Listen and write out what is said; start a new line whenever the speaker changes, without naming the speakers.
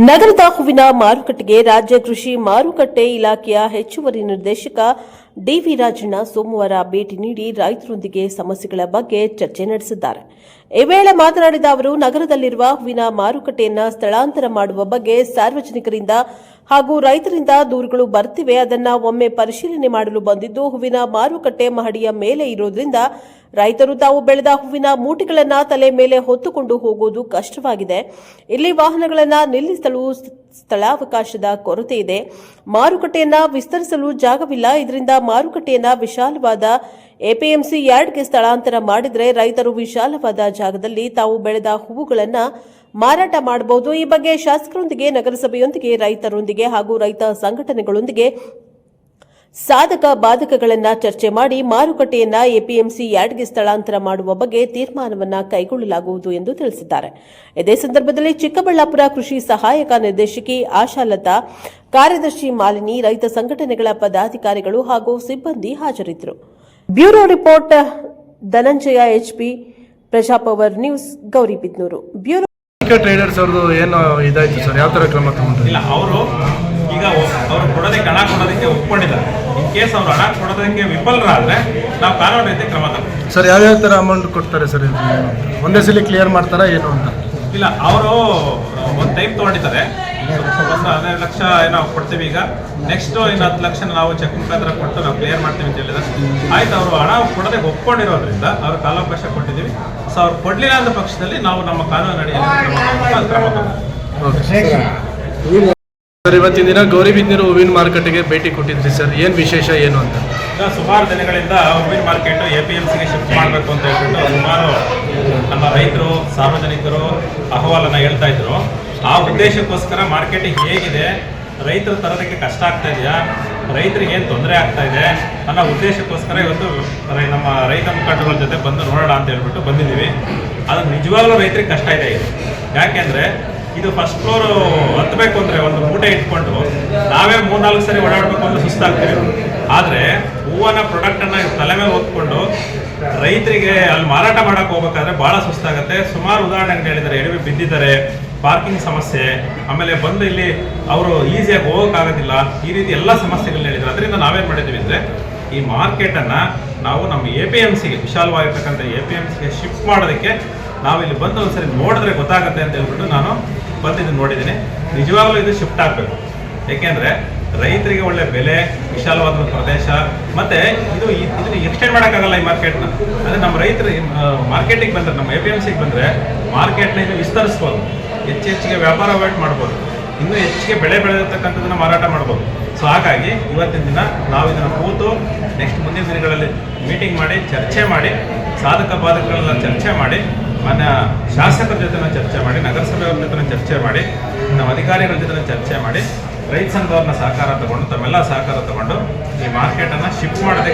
ನಗರದ ಹೂವಿನ ಮಾರುಕಟ್ಟೆಗೆ ರಾಜ್ಯ ಕೃಷಿ ಮಾರುಕಟ್ಟೆ ಇಲಾಖೆಯ ಹೆಚ್ಚುವರಿ ನಿರ್ದೇಶಕ ಡಿವಿ ರಾಜಣ್ಣ ಸೋಮವಾರ ಭೇಟಿ ನೀಡಿ ರೈತರೊಂದಿಗೆ ಸಮಸ್ಯೆಗಳ ಬಗ್ಗೆ ಚರ್ಚೆ ನಡೆಸಿದ್ದಾರೆ. ಈ ವೇಳೆ ಮಾತನಾಡಿದ ಅವರು, ನಗರದಲ್ಲಿರುವ ಹೂವಿನ ಮಾರುಕಟ್ಟೆಯನ್ನ ಸ್ಥಳಾಂತರ ಮಾಡುವ ಬಗ್ಗೆ ಸಾರ್ವಜನಿಕರಿಂದ ಹಾಗೂ ರೈತರಿಂದ ದೂರುಗಳು ಬರ್ತಿವೆ, ಅದನ್ನ ಒಮ್ಮೆ ಪರಿಶೀಲನೆ ಮಾಡಲು ಬಂದಿದ್ದು, ಹೂವಿನ ಮಾರುಕಟ್ಟೆ ಮಹಡಿಯ ಮೇಲೆ ಇರೋದ್ರಿಂದ ರೈತರು ತಾವು ಬೆಳೆದ ಹೂವಿನ ಮೂಟೆಗಳನ್ನು ತಲೆ ಮೇಲೆ ಹೊತ್ತುಕೊಂಡು ಹೋಗುವುದು ಕಷ್ಟವಾಗಿದೆ. ಇಲ್ಲಿ ವಾಹನಗಳನ್ನ ನಿಲ್ಲಿಸಲು ಸ್ಥಳಾವಕಾಶದ ಕೊರತೆ ಇದೆ. ಮಾರುಕಟ್ಟೆಯನ್ನ ವಿಸ್ತರಿಸಲು ಜಾಗವಿಲ್ಲ. ಇದರಿಂದ ಮಾರುಕಟ್ಟೆಯನ್ನ ವಿಶಾಲವಾದ ಎಪಿಎಂಸಿ ಯಾರ್ಡ್ಗೆ ಸ್ಥಳಾಂತರ ಮಾಡಿದರೆ ರೈತರು ವಿಶಾಲವಾದ ಜಾಗದಲ್ಲಿ ತಾವು ಬೆಳೆದ ಹೂವುಗಳನ್ನು ಮಾರಾಟ ಮಾಡಬಹುದು. ಈ ಬಗ್ಗೆ ಶಾಸಕರೊಂದಿಗೆ, ನಗರಸಭೆಯೊಂದಿಗೆ, ರೈತರೊಂದಿಗೆ ಹಾಗೂ ರೈತ ಸಂಘಟನೆಗಳೊಂದಿಗೆ ಸಾಧಕ ಬಾಧಕಗಳನ್ನು ಚರ್ಚೆ ಮಾಡಿ ಮಾರುಕಟ್ಟೆಯನ್ನ ಎಪಿಎಂಸಿ ಯಾರ್ಡ್ಗೆ ಸ್ಥಳಾಂತರ ಮಾಡುವ ಬಗ್ಗೆ ತೀರ್ಮಾನವನ್ನ ಕೈಗೊಳ್ಳಲಾಗುವುದು ಎಂದು ತಿಳಿಸಿದ್ದಾರೆ. ಇದೇ ಸಂದರ್ಭದಲ್ಲಿ ಚಿಕ್ಕಬಳ್ಳಾಪುರ ಕೃಷಿ ಸಹಾಯಕ ನಿರ್ದೇಶಕಿ ಆಶಾಲತಾ, ಕಾರ್ಯದರ್ಶಿ ಮಾಲಿನಿ, ರೈತ ಸಂಘಟನೆಗಳ ಪದಾಧಿಕಾರಿಗಳು ಹಾಗೂ ಸಿಬ್ಬಂದಿ ಹಾಜರಿದ್ದರು. Bureau report Dhananjaya H P Praja power news Gauribidanur bureau
traders ಅವ್ರದ್ದು ಏನು ಇದಾಯ್ತು ಸರ್? ಯಾವ ಥರ ಕ್ರಮ ತಗೊಂಡ್ರು?
ಇಲ್ಲ ಅವರು ಈಗ ಅವರು ಕೊಡೋದಕ್ಕೆ ಹಣ ಕೊಡೋದಕ್ಕೆ ಒಪ್ಕೊಂಡಿದ್ದಾರೆ. ಇನ್ ಕೇಸ್ ಅವ್ರು ಹಣ ಕೊಡೋದಕ್ಕೆ ವಿಫಲರಾದ್ರೆ ನಾವು ಕಾನೂನು ರೀತಿ ಕ್ರಮ ತಗೊಳ್ತೀವಿ
ಸರ್ ಯಾವ್ಯಾವ ಥರ ಅಮೌಂಟ್ ಕೊಡ್ತಾರೆ ಸರ್ ಇದು? ಒಂದೇ ಸಲ ಕ್ಲಿಯರ್ ಮಾಡ್ತಾರಾ ಏನು ಅಂತ?
ಇಲ್ಲ ಅವರು ಒಂದು ಟೈಮ್ ತೊಗೊಂಡಿದ್ದಾರೆ. ಒಂದು ಹದಿನೈದು ಲಕ್ಷ ಏನೋ ಕೊಡ್ತೀವಿ ಈಗ. ನೆಕ್ಸ್ಟ್ ಇನ್ನು ಹತ್ತು ಲಕ್ಷ ನಾವು ಚೆಕ್ ಮುಖಾಂತರ ಕೊಟ್ಟು ನಾವು ಕ್ಲಿಯರ್ ಮಾಡ್ತೀವಿ ಅಂತ ಹೇಳಿದ್ರೆ. ಆಯ್ತು ಅವರು ಹಣ ಕೊಡದೆ ಒಪ್ಕೊಂಡಿರೋದ್ರಿಂದ ಅವ್ರ ಕಾಲಾವಕಾಶ ಕೊಟ್ಟಿದ್ದೀವಿ. ಸೊ ಅವ್ರು ಕೊಡಲಿಲ್ಲ ಅಂದ ಪಕ್ಷದಲ್ಲಿ ನಾವು ನಮ್ಮ ಕಾನೂನು ಅಡಿಯಲ್ಲಿ
ಸರ್ ಇವತ್ತಿನ ದಿನ ಗೌರಿಬಿದನೂರು ಹೂವಿನ ಮಾರುಕಟ್ಟೆಗೆ ಭೇಟಿ ಕೊಟ್ಟಿದ್ರಿ ಸರ್. ಏನು ವಿಶೇಷ ಏನು ಅಂತ?
ಈಗ ಸುಮಾರು ದಿನಗಳಿಂದ ಹೂವಿನ ಮಾರ್ಕೆಟ್ ಎ ಪಿ ಎಂ ಸಿಗೆ ಶಿಫ್ಟ್ ಮಾಡಬೇಕು ಅಂತ ಹೇಳ್ಬಿಟ್ಟು ಸುಮಾರು ನಮ್ಮ ರೈತರು ಸಾರ್ವಜನಿಕರು ಅಹವಾಲನ್ನ ಹೇಳ್ತಾ ಇದ್ರು. ಆ ಉದ್ದೇಶಕ್ಕೋಸ್ಕರ ಮಾರ್ಕೆಟಿಂಗ್ ಹೇಗಿದೆ? ರೈತರು ತರೋದಕ್ಕೆ ಕಷ್ಟ ಆಗ್ತಾ ಇದೆಯಾ? ರೈತರಿಗೆ ಏನು ತೊಂದರೆ ಆಗ್ತಾ ಇದೆ? ಅನ್ನೋ ಉದ್ದೇಶಕ್ಕೋಸ್ಕರ ಇವತ್ತು ನಮ್ಮ ರೈತ ಮುಖಂಡಗಳ ಜೊತೆ ಬಂದು ನೋಡೋಣ ಅಂತ ಹೇಳ್ಬಿಟ್ಟು ಬಂದಿದ್ದೀವಿ. ಅದು ನಿಜವಾಗ್ಲೂ ರೈತರಿಗೆ ಕಷ್ಟ ಇದೆ ಇದು. ಯಾಕೆಂದರೆ ಇದು ಫಸ್ಟ್ ಫ್ಲೋರ್ ಹತ್ತಬೇಕು ಅಂದರೆ ಒಂದು ಮೂಟೆ ಇಟ್ಕೊಂಡು ನಾವೇ ಮೂರ್ನಾಲ್ಕು ಸರಿ ಓಡಾಡಬೇಕು ಅಂತ ಸುಸ್ತಾಗ್ತೀವಿ. ಆದರೆ ಹೂವನ್ನ ಪ್ರಾಡಕ್ಟ್ ಅನ್ನ ತಲೆ ಮೇಲೆ ಹೊತ್ಕೊಂಡು ರೈತರಿಗೆ ಅಲ್ಲಿ ಮಾರಾಟ ಮಾಡೋಕ್ಕೆ ಹೋಗ್ಬೇಕಾದ್ರೆ ಭಾಳ ಸುಸ್ತಾಗುತ್ತೆ. ಸುಮಾರು ಉದಾಹರಣೆಗಳು ಹೇಳಿದರೆ ಎಡವಿ ಬಿದ್ದಿದ್ದಾರೆ. ಪಾರ್ಕಿಂಗ್ ಸಮಸ್ಯೆ, ಆಮೇಲೆ ಬಂದು ಇಲ್ಲಿ ಅವರು ಈಸಿಯಾಗಿ ಹೋಗೋಕ್ಕಾಗೋದಿಲ್ಲ, ಈ ರೀತಿ ಎಲ್ಲ ಸಮಸ್ಯೆಗಳನ್ನ ಹೇಳಿದ್ರು. ಅದರಿಂದ ನಾವೇನು ಮಾಡಿದ್ದೀವಿ ಅಂದರೆ, ಈ ಮಾರ್ಕೆಟನ್ನು ನಾವು ನಮ್ಮ ಎ ಪಿ ಎಂ ಸಿಗೆ ವಿಶಾಲವಾಗಿರ್ತಕ್ಕಂಥ ಎ ಪಿ ಎಂ ಸಿಗೆ ಶಿಫ್ಟ್ ಮಾಡೋದಕ್ಕೆ ನಾವು ಇಲ್ಲಿ ಬಂದು ಒಂದ್ಸರಿ ನೋಡಿದ್ರೆ ಗೊತ್ತಾಗುತ್ತೆ ಅಂತ ಹೇಳ್ಬಿಟ್ಟು ನಾನು ಬಂದಿದ್ದು ನೋಡಿದ್ದೀನಿ. ನಿಜವಾಗ್ಲೂ ಇದು ಶಿಫ್ಟ್ ಆಗಬೇಕು. ಏಕೆಂದರೆ ರೈತರಿಗೆ ಒಳ್ಳೆ ಬೆಲೆ ವಿಶಾಲವಾದ ಪ್ರದೇಶ, ಮತ್ತೆ ಇದು ಇದನ್ನ ಎಕ್ಸ್ಟೆಂಡ್ ಮಾಡೋಕ್ಕಾಗಲ್ಲ ಈ ಮಾರ್ಕೆಟ್ನ ಅಂದರೆ ನಮ್ಮ ರೈತರು ಮಾರ್ಕೆಟಿಗೆ ಬಂದರೆ, ನಮ್ಮ ಎ ಪಿ ಎಂ ಸಿಗೆ ಬಂದರೆ ಮಾರ್ಕೆಟ್ನ ಇದು ವಿಸ್ತರಿಸ್ಬೋದು. ಹೆಚ್ಚು ಹೆಚ್ಚಿಗೆ ವ್ಯಾಪಾರ ಅವಾಯ್ಡ್ ಮಾಡ್ಬೋದು. ಇನ್ನೂ ಹೆಚ್ಚಿಗೆ ಬೆಳೆ ಬೆಳೆದಿರ್ತಕ್ಕಂಥದ್ದನ್ನ ಮಾರಾಟ ಮಾಡ್ಬೋದು. ಸೊ ಹಾಗಾಗಿ ಇವತ್ತಿನ ದಿನ ನಾವು ಇದನ್ನು ಕೂತು ನೆಕ್ಸ್ಟ್ ಮುಂದಿನ ದಿನಗಳಲ್ಲಿ ಮೀಟಿಂಗ್ ಮಾಡಿ, ಚರ್ಚೆ ಮಾಡಿ, ಸಾಧಕ ಬಾಧಕಗಳನ್ನ ಚರ್ಚೆ ಮಾಡಿ, ಮಾನ್ಯ ಶಾಸಕರ ಜೊತೆ ಚರ್ಚೆ ಮಾಡಿ, ನಗರಸಭೆಯವ್ರ ಜೊತೆ ಚರ್ಚೆ ಮಾಡಿ, ನಮ್ಮ ಅಧಿಕಾರಿಗಳ ಜೊತೆ ಚರ್ಚೆ ಮಾಡಿ, ರೈತ ಸಂಘದವ್ರನ್ನ ಸಹಕಾರ ತಗೊಂಡು, ತಮ್ಮೆಲ್ಲ ಸಹಕಾರ ತಗೊಂಡು ಈ ಮಾರ್ಕೆಟನ್ನು ಶಿಫ್ಟ್ ಮಾಡೋದಕ್ಕೆ